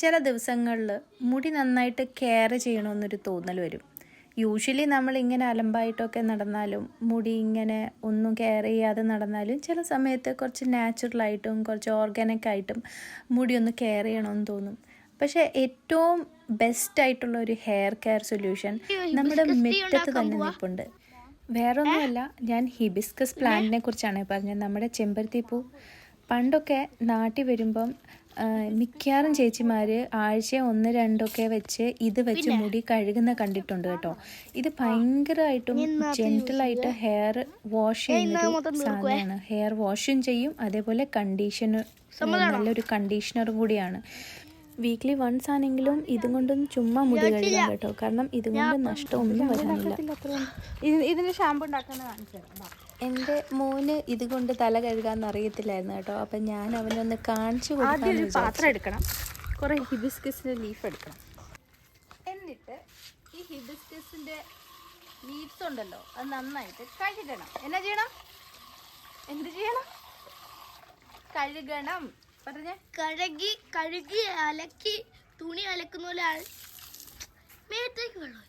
ചില ദിവസങ്ങളിൽ മുടി നന്നായിട്ട് കെയർ ചെയ്യണമെന്നൊരു തോന്നൽ വരും. യൂഷ്വലി നമ്മൾ ഇങ്ങനെ അലമ്പായിട്ടൊക്കെ നടന്നാലും മുടി ഇങ്ങനെ ഒന്നും കെയർ ചെയ്യാതെ നടന്നാലും ചില സമയത്ത് കുറച്ച് നാച്ചുറലായിട്ടും കുറച്ച് ഓർഗാനിക് ആയിട്ടും മുടി ഒന്ന് കെയർ ചെയ്യണമെന്ന് തോന്നും. പക്ഷേ ഏറ്റവും ബെസ്റ്റ് ആയിട്ടുള്ള ഒരു ഹെയർ കെയർ സൊല്യൂഷൻ നമ്മുടെ മുറ്റത്ത് തന്നെ നിൽപ്പുണ്ട്. വേറൊന്നുമല്ല ഞാൻ ഹിബിസ്കസ് പ്ലാന്റിനെ കുറിച്ചാണ് പറഞ്ഞത്. നമ്മുടെ ചെമ്പരത്തിപ്പൂ. പണ്ടൊക്കെ നാട്ടിൽ വരുമ്പം മിക്കവാറും ചേച്ചിമാർ ആഴ്ച ഒന്ന് രണ്ടൊക്കെ വെച്ച് ഇത് വെച്ച് മുടി കഴുകുന്ന കണ്ടിട്ടുണ്ട് കേട്ടോ. ഇത് ഭയങ്കരമായിട്ടും ജെന്റലായിട്ട് ഹെയർ വാഷ് ചെയ്യുന്ന സാധനമാണ്. ഹെയർ വാഷും ചെയ്യും. അതേപോലെ കണ്ടീഷണർ നല്ലൊരു കണ്ടീഷണർ കൂടിയാണ്. വീക്ക്ലി വൺസ് ആണെങ്കിലും ഇതും കൊണ്ടൊന്നും ചുമ്മാ മുടി കഴുകാം കേട്ടോ. കാരണം ഇതുകൊണ്ട് നഷ്ടമൊന്നും വരാനില്ല. ഇതിന് ഷാമ്പു ഉണ്ടാക്കുന്ന കാണിച്ചു തരാം എന്റെ മോന് ഇതുകൊണ്ട് തല കഴുകാൻ അറിയത്തില്ലായിരുന്നു കേട്ടോ. അപ്പം ഞാൻ അവനൊന്ന് കാണിച്ചു ആദ്യം കൊടുക്കാമെന്ന് പാത്രം എടുക്കണം. കുറേ ലീഫ് എടുക്കണം. എന്നിട്ട് ഈ ഹിബിസ്കസിന്റെ ലീവ്സ് ഉണ്ടല്ലോ അത് നന്നായിട്ട് കഴുകണം. എന്നാ ചെയ്യണം? എന്ത് ചെയ്യണം? കഴുകണം. പറഞ്ഞ. കഴുകി കഴുകി അലക്കി തുണി അലക്കുന്ന പോലെ മേത്തേക്ക് വെള്ളം.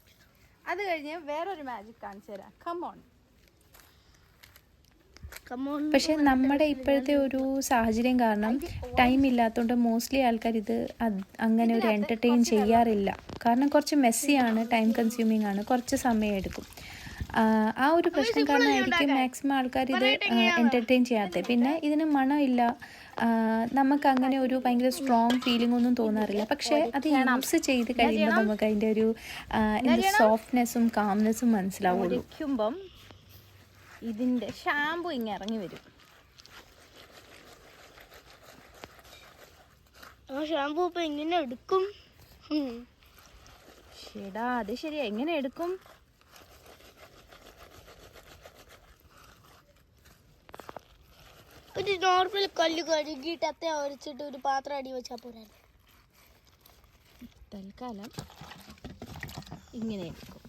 അത് കഴിഞ്ഞ് വേറൊരു മാജിക് കാണിച്ചു തരാം. കമോൺ. പക്ഷെ നമ്മുടെ ഇപ്പോഴത്തെ ഒരു സാഹചര്യം കാരണം ടൈം ഇല്ലാത്തതുകൊണ്ട് മോസ്റ്റ്ലി ആൾക്കാർ ഇത് അങ്ങനെ ഒരു എന്റർടൈൻ ചെയ്യാറില്ല. കാരണം കുറച്ച് മെസ്സിയാണ് ടൈം കൺസ്യൂമിങ് ആണ് കുറച്ച് സമയം എടുക്കും. ആ, ഒരു പ്രശ്നം കാരണം കാരണമായിരിക്കും മാക്സിമം ആൾക്കാർ ഇത് എന്റർടൈൻ ചെയ്യാത്തത്. പിന്നെ ഇതിന് മണമില്ല നമുക്ക് അങ്ങനെ ഒരു ഭയങ്കര സ്ട്രോങ് ഫീലിംഗ് ഒന്നും തോന്നാറില്ല. പക്ഷേ അത് യൂസ് ചെയ്ത് കഴിയുമ്പോൾ നമുക്ക് അതിന്റെ ഒരു സോഫ്റ്റ്നെസ്സും കാംനെസ്സും മനസ്സിലാവുള്ളൂ. ഇതിന്റെ ഷാമ്പു ഇങ്ങനെ ഇറങ്ങി വരും. ആ ഷാമ്പു ഇപ്പൊ എങ്ങനെ എടുക്കും. ശരിടാ അത് ശരിയാ. എങ്ങനെ എടുക്കും. ഒരു നോർമൽ കല്ല് കഴുകിയിട്ട് അത്ത ഒരച്ചിട്ട് ഒരു പാത്രം അടി വെച്ചാ പോരാ. തൽക്കാലം ഇങ്ങനെ എടുക്കും.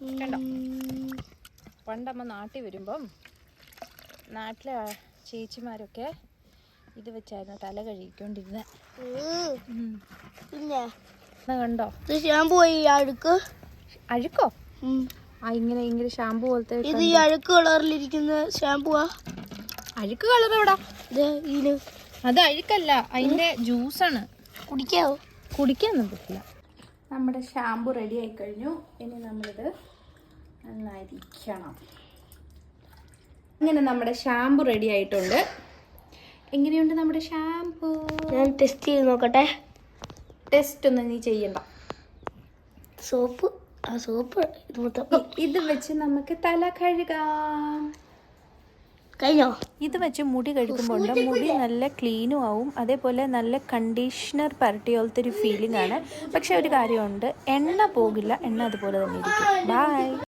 കണ്ടോ? പണ്ടമ്മ നാട്ടിൽ വരുമ്പം നാട്ടിലെ ചേച്ചിമാരൊക്കെ ഇത് വെച്ചായിരുന്നു തല കഴുകിക്കൊണ്ടിരുന്നത് പിന്നെ? കണ്ടോ? ഇത് ഷാമ്പു അഴുക്ക്. അഴുക്കോ? ആ ഇങ്ങനെ ഇങ്ങനെ ഷാമ്പു പോലത്തെ ഇത് ഈ അഴുക്ക് കളറിലിരിക്കുന്ന ഷാമ്പുവാ. അഴുക്ക് കളർ എവിടാ? അത് അഴുക്കല്ല അതിന്റെ ജ്യൂസാണ്. കുടിക്കാവോ? കുടിക്കാൻ പറ്റില്ല. നമ്മുടെ ഷാമ്പു റെഡി ആയി കഴിഞ്ഞു ഇനി നമ്മളിത് നന്നായിരിക്കണം. അങ്ങനെ നമ്മുടെ ഷാമ്പു റെഡി ആയിട്ടുണ്ട്. എങ്ങനെയുണ്ട് നമ്മുടെ ഷാമ്പു? ഞാൻ ടെസ്റ്റ് ചെയ്ത് നോക്കട്ടെ. ടെസ്റ്റ് ഒന്നും നീ ചെയ്യണ്ട. സോപ്പ്? ആ സോപ്പ് ഇത് മൊത്തം. ഇത് വെച്ച് നമുക്ക് തല കഴുകാം. കഴിഞ്ഞോ? ഇത് വെച്ച് മുടി കഴുകുമ്പോൾ മുടി നല്ല ക്ലീനും ആവും. അതേപോലെ നല്ല കണ്ടീഷണർ പരട്ടി പോലത്തെ ഒരു ഫീലിംഗ് ആണ്. പക്ഷെ ഒരു കാര്യമുണ്ട്. എണ്ണ പോകില്ല. എണ്ണ അതുപോലെ തന്നെ ഇരിക്കും. ബൈ